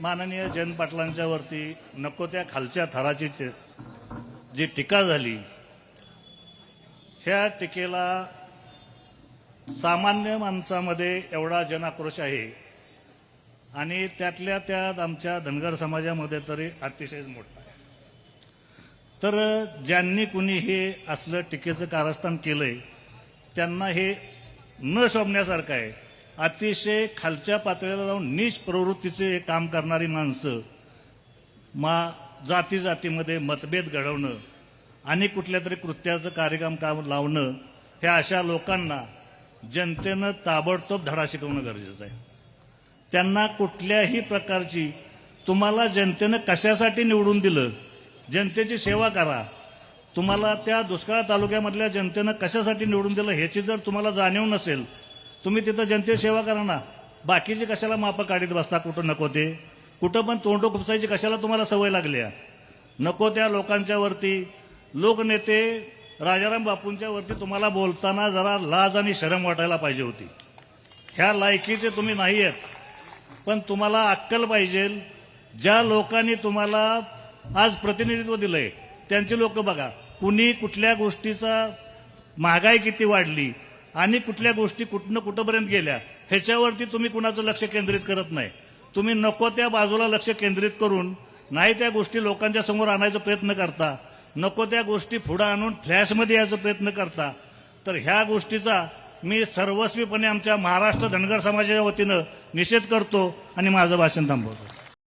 माननीय जयंत पाटलांच्या वरती नको त्या खालच्या थराची जी टीका झाली ह्या टीकेला सामान्य माणसामध्ये एवढा जनाक्रोश आहे. आणि त्यातल्या त्यात आमच्या धनगर समाजामध्ये तरी अतिशय मोठा आहे. तर ज्यांनी कुणी हे असलं टीकेचं कारस्थान केलंय त्यांना हे न शोभण्यासारखं आहे. अतिशय खालच्या पातळीला जाऊन नीच प्रवृत्तीचे काम करणारी माणसं मा जाती जातीमध्ये मतभेद घडवणं आणि कुठल्या तरी कृत्याचं कार्यक्रम काम लावणं हे अशा लोकांना जनतेनं ताबडतोब धडा शिकवणं गरजेचं आहे. त्यांना कुठल्याही प्रकारची तुम्हाला जनतेनं कशासाठी निवडून दिलं जनतेची सेवा करा तुम्हाला त्या दुष्काळ तालुक्यामधल्या जनतेनं कशासाठी निवडून दिलं ह्याची जर तुम्हाला जाणीव नसेल तुम्ही तिथं जनतेची सेवा करा ना. बाकीचे कशाला मापं काढीत बसता? कुठं नको ते? कुठं पण तोंड खुपसायची कशाला तुम्हाला सवय लागली आहे? नको त्या लोकांच्या वरती. लोकनेते राजाराम बापूंच्या वरती तुम्हाला बोलताना जरा लाज आणि शरम वाटायला पाहिजे होती. ह्या लायकीचे तुम्ही नाही आहेत पण तुम्हाला अक्कल पाहिजे. ज्या लोकांनी तुम्हाला आज प्रतिनिधित्व दिलंय त्यांची लोक बघा. कुणी कुठल्या गोष्टीचा महागाई किती वाढली आणि कुठल्या गोष्टी कुठनं कुठंपर्यंत गेल्या ह्याच्यावरती तुम्ही कुणाचं लक्ष केंद्रित करत नाही. तुम्ही नको त्या बाजूला लक्ष केंद्रित करून नाही त्या गोष्टी लोकांच्या समोर आणायचा प्रयत्न करता. नको त्या गोष्टी पुढं आणून फ्लॅशमध्ये यायचा प्रयत्न करता. तर ह्या गोष्टीचा मी सर्वस्वीपणे आमच्या महाराष्ट्र धनगर समाजाच्या वतीनं निषेध करतो आणि माझं भाषण थांबवतो.